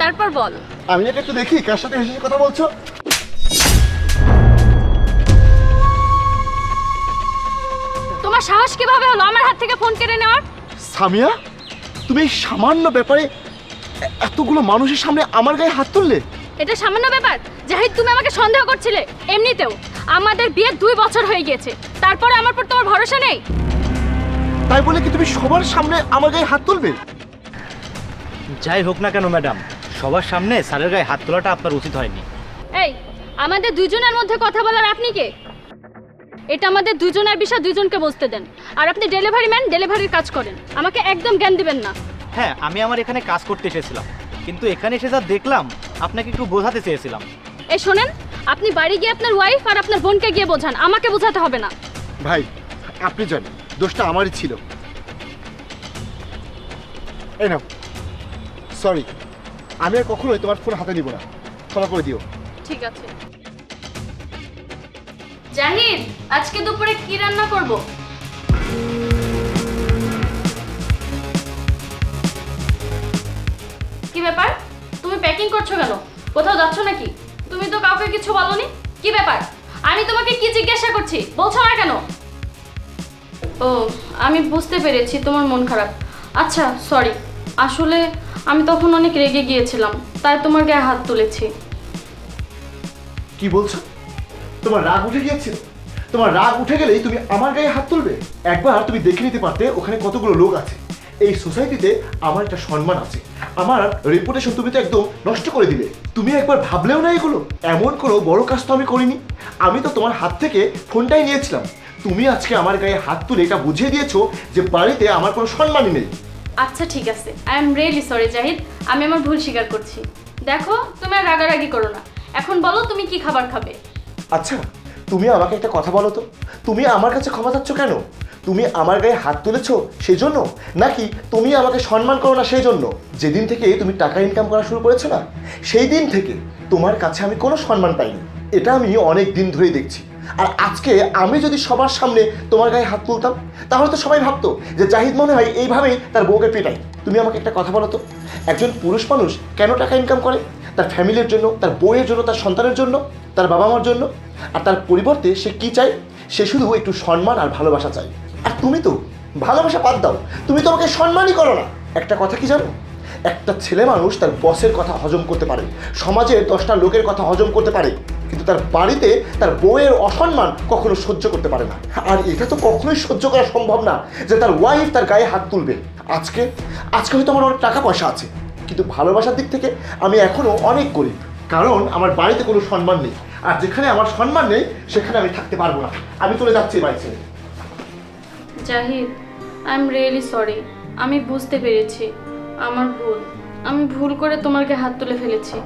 তারপর বল। আমি এটা একটু দেখি কার সাথে হেসে কথা বলছো। তোমার সাহস কীভাবে হলো আমার হাত থেকে ফোন কেড়ে নেওয়ার? সামিয়া তুমি এই সামান্য ব্যাপারে এ- এতগুলো মানুষের সামনে আমার গায়ে হাত তুললে? এটা সামান্য ব্যাপার। জাহিদ তুমি আমাকে সন্দেহ করছিলে। এমনিতেও আমাদের বিয়ে দুই বছর হয়ে গিয়েছে। তারপরে আমার পর তোমার ভরসা নেই? তাই বলে কি তুমি সবার সামনে আমার গায়ে হাত তুলবে? যাই হোক না কেন ম্যাডাম সবার সামনে স্যারের গায়ে হাত তোলাটা আপনার উচিত হয়নি। এই আমাদের দুজনের মধ্যে কথা বলার আপনি কে? এটা আমাদের দুজনের বিষয় দুজনকে বুঝতে দেন। আর আপনি ডেলিভারি ম্যান ডেলিভারির কাজ করেন। আমাকে একদম জ্ঞান দিবেন না। হ্যাঁ আমি আমার এখানে কাজ করতে এসেছিলাম। কিন্তু এখানে এসে যা দেখলাম আপনাকে একটু বোঝাতে চেয়েছিলাম। এই শোনেন আপনি বাড়ি গিয়ে আপনার ওয়াইফ আর আপনার বোনকে গিয়ে বোঝান। আমাকে বোঝাতে হবে না। ভাই আপনি জানেন দোষটা আমারই ছিল। এই নাও। সরি আমি আর কখনোই তোমার ফোন হাতে নিব না। ক্ষমা করে দিও। ঠিক আছে। জাহিদ আজকে দুপুরে কি রান্না করব? কি ব্যাপার? তুমি প্যাকিং করছ কেন? কোথাও যাচ্ছ নাকি? তুমি তো কাউকে কিছু বলনি? কি ব্যাপার? আমি তোমাকে কি জিজ্ঞাসা করছি? বলছো না কেন? ও, আমি বুঝতে পেরেছি, তোমার মন খারাপ। আচ্ছা সরি আসলে আমি তখন অনেক রেগে গিয়েছিলাম, তাই তোমার গায়ে হাত তুলেছি। কি বলছো? তোমার রাগ উঠে গিয়েছিল তোমার রাগ উঠে গেলেই তুমি আমার গায়ে হাত তুলবে? একবার তুমি দেখে নিতে পারতে ওখানে কতগুলো লোক আছে। এই সোসাইটিতে আমার একটা সম্মান আছে। আমার রেপুটেশন তুমি তো একদম নষ্ট করে দিলে। তুমি একবার ভাবলেও না এগুলো। এমন কোনো বড় কাজ তো আমি করিনি। আমি তো তোমার হাত থেকে ফোনটাই নিয়েছিলাম। তুমি আজকে আমার গায়ে হাত তুলে এটা বুঝিয়ে দিয়েছ যে বাড়িতে আমার কোনো সম্মানই নেই। আচ্ছা ঠিক আছে। I am really sorry Zahid. আমি আমার ভুল স্বীকার করছি। দেখো, তুমি আর রাগারাগি করো না। এখন বলো, তুমি কি খাবার খাবে? আচ্ছা তুমি আমাকে একটা কথা বলো তো। তুমি আমার কাছে ক্ষমা চাচ্ছ কেন? তুমি আমার গায়ে হাত তুলেছো সেই জন্য নাকি তুমি আমাকে সম্মান করো না সেই জন্য যেদিন থেকে তুমি টাকা ইনকাম করা শুরু করেছ না, সেই দিন থেকে তোমার কাছে আমি কোনো সম্মান পাইনি। এটা আমি অনেক দিন ধরেই দেখছি। আর আজকে আমি যদি সবার সামনে তোমার গায়ে হাত তুলতাম, তাহলে তো সবাই ভাবতো যে জাহিদ মনে হয় এইভাবেই তার বউকে পেটায়। তুমি আমাকে একটা কথা বলো তো, একজন পুরুষ মানুষ কেন টাকা ইনকাম করে? তার ফ্যামিলির জন্য, তার বউয়ের জন্য, তার সন্তানের জন্য, তার বাবা মার জন্য? আর তার পরিবর্তে সে কি চায়? সে শুধু একটু সম্মান আর ভালোবাসা চায়। আর তুমি তো ভালোবাসা বাদ দাও, তুমি তো আমাকে সম্মানই করো না। একটা কথা কি জানো? একটা ছেলে মানুষ তার বসের কথা হজম করতে পারে, সমাজের দশটা লোকের কথা হজম করতে পারে। কিন্তু তার বাড়িতে তার বউয়ের অসম্মান কখনো সহ্য করতে পারে না। আর এটা তো কখনোই সহ্য করা সম্ভব না যে তার ওয়াইফ তার গায়ে হাত তুলবে। আজকে আজকে হয়তো আমার অনেক টাকা পয়সা আছে, কিন্তু ভালোবাসার দিক থেকে আমি এখনও অনেক গরিব। কারণ আমার বাড়িতে কোনো সম্মান নেই, আর যেখানে আমার সম্মান নেই, সেখানে আমি থাকতে পারব না। আমি চলে যাচ্ছি বাড়ি ছেড়ে। Zahid I am really sorry আমি বুঝতে পেরেছি। আমার ভুল। আমি ভুল করে গায়ে হাত তুলে ফেলেছি।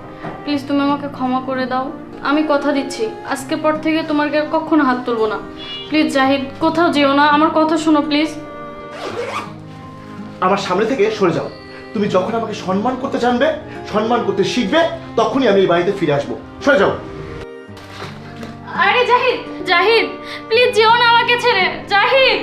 প্লিজ তুমি আমাকে ক্ষমা করে দাও। আমি কথা দিচ্ছি। আজকে পর থেকে তোমার গায়ে কখনো হাত তুলবো না। প্লিজ জাহিদ কোথাও যেও না। আমার কথা শোনো প্লিজ। আমার সামনে থেকে সরে যাও। তুমি যখন আমাকে সম্মান করতে জানবে সম্মান করতে শিখবে তখনই আমি এই বাড়িতে ফিরে আসব। সরে যাও। আরে জাহিদ জাহিদ প্লিজ যেও না আমাকে ছেড়ে। জাহিদ!